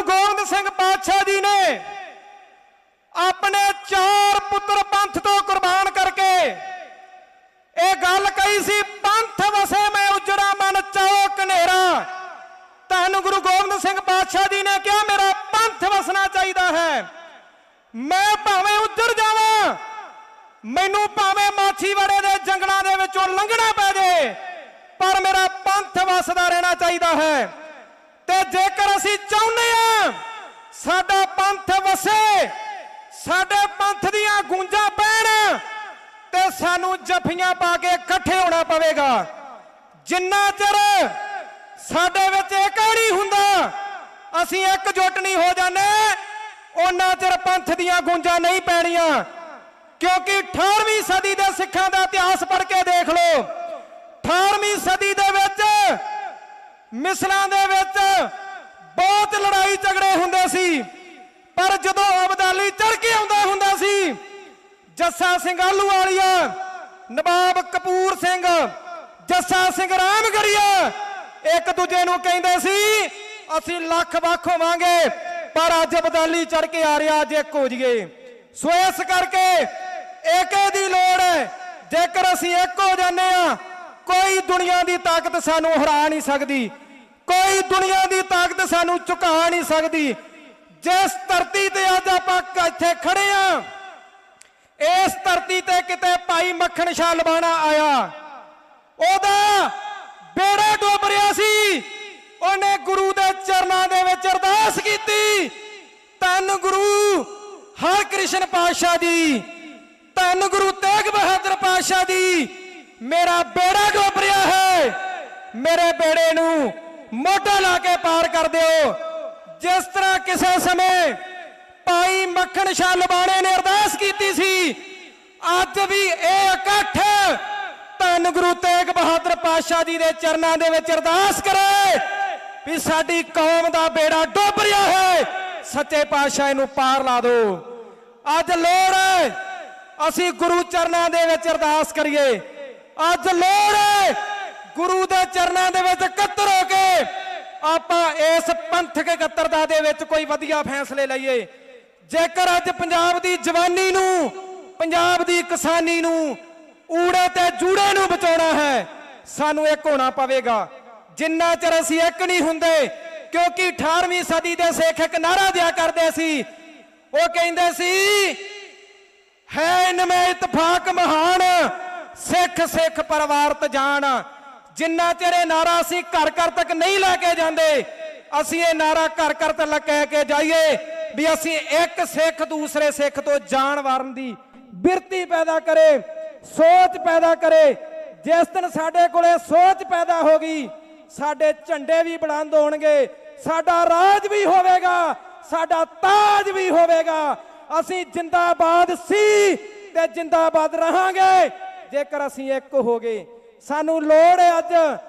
ਗੁਰੂ ਗੋਬਿੰਦ ਸਿੰਘ ਪਾਤਸ਼ਾਹ ਜੀ ਨੇ ਆਪਣੇ ਚਾਰ ਪੁੱਤਰ ਪੰਥ ਤੋਂ ਕੁਰਬਾਨ ਕਰਕੇ ਇਹ ਗੱਲ ਕਹੀ ਸੀ, ਪੰਥ ਵਸੇ ਮੈਂ ਉਜੜਾ ਮਨ ਚਾਓ ਕਨੇਰਾ ਧੰਨ ਗੁਰੂ ਗੋਬਿੰਦ ਸਿੰਘ ਪਾਤਸ਼ਾਹ ਜੀ ਨੇ ਕਿਹਾ, ਮੇਰਾ ਪੰਥ ਵਸਣਾ ਚਾਹੀਦਾ ਹੈ। ਮੈਂ ਭਾਵੇਂ ਉੱਜੜ ਜਾਵਾਂ, ਮੈਨੂੰ ਭਾਵੇਂ ਮਾਛੀਵਾੜੇ ਦੇ ਜੰਗਲਾਂ ਦੇ ਵਿੱਚੋਂ ਲੰਘਣਾ ਪੈ ਜੇ, ਪਰ ਮੇਰਾ ਪੰਥ ਵਸਦਾ ਰਹਿਣਾ ਚਾਹੀਦਾ ਹੈ। ਤੇ ਜੇਕਰ ਅਸੀਂ ਚਾਹੁੰਦੇ ਆ ਸਾਡਾ ਪੰਥ ਵਸੇ, ਸਾਡੇ ਪੰਥ ਦੀਆਂ ਗੂੰਜਾਂ ਪੈਣ, ਤੇ ਸਾਨੂੰ ਜਫੀਆਂ ਪਾ ਕੇ ਇਕੱਠੇ ਹੋਣਾ ਪਵੇਗਾ। ਜਿੰਨਾ ਚਿਰ ਸਾਡੇ ਵਿੱਚ ਏਕਾ ਨਹੀਂ ਹੁੰਦਾ, ਅਸੀਂ ਇੱਕ ਜੁੱਟ ਨਹੀਂ ਹੋ ਜਾਂਦੇ ਉਹਨਾਂ ਚਿਰ ਪੰਥ ਦੀਆਂ ਗੂੰਜਾਂ ਨਹੀਂ ਪੈਣੀਆਂ। ਕਿਉਂਕਿ 18ਵੀਂ ਸਦੀ ਦੇ ਸਿੱਖਾਂ ਦਾ ਇਤਿਹਾਸ ਪੜ੍ਹ ਕੇ ਦੇਖ ਲਓ 18ਵੀਂ ਸਦੀ ਦੇ ਵਿੱਚ ਮਿਸਲਾਂ ਦੇ ਵਿੱਚ ਬਹੁਤ ਲੜਾਈ ਝਗੜੇ ਹੁੰਦੇ ਸੀ, ਪਰ ਜਦੋਂ ਅਬਦਾਲੀ ਚੜ ਕੇ ਆਉਂਦਾ ਹੁੰਦਾ ਸੀ, ਜੱਸਾ ਸਿੰਘ ਆਲੂਵਾਲੀਆ ਨਵਾਬ ਕਪੂਰ ਸਿੰਘ, ਜੱਸਾ ਸਿੰਘ ਰਾਮਗੜੀਆ, ਇੱਕ ਦੂਜੇ ਨੂੰ ਕਹਿੰਦੇ ਸੀ, ਅਸੀਂ ਲੱਖ ਵੱਖ ਹੋਵਾਂਗੇ, ਪਰ ਅੱਜ ਬਦਾਲੀ ਚੜ ਕੇ ਆ ਰਿਹਾ, ਅੱਜ ਇੱਕ ਹੋ ਜੀਏ ਸੋ ਇਸ ਕਰਕੇ ਏਕੇ ਦੀ ਲੋੜ ਹੈ, ਜੇਕਰ ਅਸੀਂ ਇੱਕ ਹੋ ਜਾਂਦੇ ਆ ਕੋਈ ਦੁਨੀਆ ਦੀ ਤਾਕਤ ਸਾਨੂੰ ਹਰਾ ਨਹੀਂ ਸਕਦੀ। ਕੋਈ ਦੁਨੀਆ ਦੀ ਤਾਕਤ ਸਾਨੂੰ ਝੁਕਾ ਨਹੀਂ ਸਕਦੀ। ਜਿਸ ਧਰਤੀ ਤੇ ਅੱਜ ਆਪਾਂ ਇੱਥੇ ਖੜੇ ਆ, ਇਸ ਧਰਤੀ ਤੇ ਕਿਤੇ ਭਾਈ ਮੱਖਣ ਸ਼ਾਹ ਲਵਾਣਾ ਆਇਆ। ਉਹਦਾ ਬੇੜਾ ਡੁੱਬ ਰਿਹਾ ਸੀ। ਉਹਨੇ ਗੁਰੂ ਦੇ ਚਰਨਾਂ ਦੇ ਵਿੱਚ ਅਰਦਾਸ ਕੀਤੀ। ਧੰਨ ਗੁਰੂ ਹਰ ਕ੍ਰਿਸ਼ਨ ਪਾਤਸ਼ਾਹ ਜੀ। ਧੰਨ ਗੁਰੂ ਤੇਗ ਬਹਾਦਰ ਪਾਤਸ਼ਾਹ ਜੀ। ਮੇਰਾ ਬੇੜਾ ਡੁੱਬ ਹੈ। ਮੇਰੇ ਬੇੜੇ ਨੂੰ ਮੋਢਾ ਲਾ ਕੇ ਪਾਰ ਕਰ ਦਿਓ। ਜਿਸ ਤਰ੍ਹਾਂ ਕਿਸੇ ਸਮੇਂ ਭਾਈ ਮੱਖਣ ਸ਼ਾਹ ਲਬਾਣੇ ਨੇ ਅਰਦਾਸ ਕੀਤੀ ਸੀ, ਅੱਜ ਵੀ ਇਹ ਇਕੱਠ ਧੰਨ ਗੁਰੂ ਤੇਗ ਬਹਾਦਰ ਪਾਤਸ਼ਾਹ ਜੀ ਦੇ ਚਰਨਾਂ ਦੇ ਵਿੱਚ ਅਰਦਾਸ ਕਰੇ ਵੀ ਸਾਡੀ ਕੌਮ ਦਾ ਬੇੜਾ ਡੁੱਬ ਰਿਹਾ ਹੈ। ਸੱਚੇ ਪਾਤਸ਼ਾਹ ਇਹਨੂੰ ਪਾਰ ਲਾ ਦਿਓ। ਅੱਜ ਲੋੜ ਹੈ, ਅਸੀਂ ਗੁਰੂ ਚਰਨਾਂ ਦੇ ਵਿੱਚ ਅਰਦਾਸ ਕਰੀਏ। ਅੱਜ ਲੋੜ ਹੈ ਗੁਰੂ ਦੇ ਚਰਨਾਂ ਦੇ ਵਿੱਚ ਇਕੱਤਰ ਹੋ ਕੇ ਆਪਾਂ ਇਸ ਪੰਥਕ ਇਕੱਤਰਤਾ ਦੇ ਵਿੱਚ ਕੋਈ ਵਧੀਆ ਫੈਸਲੇ ਲਈਏ। ਜੇਕਰ ਅੱਜ ਪੰਜਾਬ ਦੀ ਜਵਾਨੀ ਨੂੰ, ਪੰਜਾਬ ਦੀ ਕਿਸਾਨੀ ਨੂੰ ਊੜੇ ਤੇ ਜੂੜੇ ਨੂੰ ਬਚਾਉਣਾ ਹੈ, ਸਾਨੂੰ ਇੱਕ ਹੋਣਾ ਪਵੇਗਾ। ਜਿੰਨਾ ਚਿਰ ਅਸੀਂ ਇੱਕ ਨਹੀਂ ਹੁੰਦੇ, ਕਿਉਂਕਿ 18ਵੀਂ ਸਦੀ ਦੇ ਸਿੱਖ ਇੱਕ ਨਾਰਾ ਦਿਆ ਕਰਦੇ ਸੀ। ਉਹ ਕਹਿੰਦੇ ਸੀ, ਹੈ ਇਨਮੇ ਇਤਫਾਕ ਮਹਾਨ ਸਿੱਖ ਸਿੱਖ ਪਰਿਵਾਰਤ ਜਾਣ। ਜਿੰਨਾ ਚਿਰ ਇਹ ਨਾਰਾ ਅਸੀਂ ਘਰ ਘਰ ਤੱਕ ਨਹੀਂ ਲੈ ਕੇ ਜਾਂਦੇ, ਅਸੀਂ ਇਹ ਨਾਰਾ ਘਰ ਘਰ ਤੱਕ ਕਹਿ ਕੇ ਜਾਈਏ ਵੀ ਅਸੀਂ ਇੱਕ ਸਿੱਖ ਦੂਸਰੇ ਸਿੱਖ ਤੋਂ ਜਾਣ ਵਾਰਨ ਦੀ ਬਿਰਤੀ ਪੈਦਾ ਕਰੇ, ਸੋਚ ਪੈਦਾ ਕਰੇ। ਜਿਸ ਦਿਨ ਸਾਡੇ ਕੋਲੇ ਸੋਚ ਪੈਦਾ ਹੋ ਗਈ, ਸਾਡੇ ਝੰਡੇ ਵੀ ਬੁਲੰਦ ਹੋਣਗੇ, ਸਾਡਾ ਰਾਜ ਵੀ ਹੋਵੇਗਾ, ਸਾਡਾ ਤਾਜ ਵੀ ਹੋਵੇਗਾ। ਅਸੀਂ ਜਿੰਦਾਬਾਦ ਸੀ ਤੇ ਜਿੰਦਾਬਾਦ ਰਹਾਂਗੇ। ਜੇਕਰ ਅਸੀਂ ਇੱਕ ਹੋ ਗਏ ਸਾਨੂੰ ਲੋੜ ਹੈ ਅੱਜ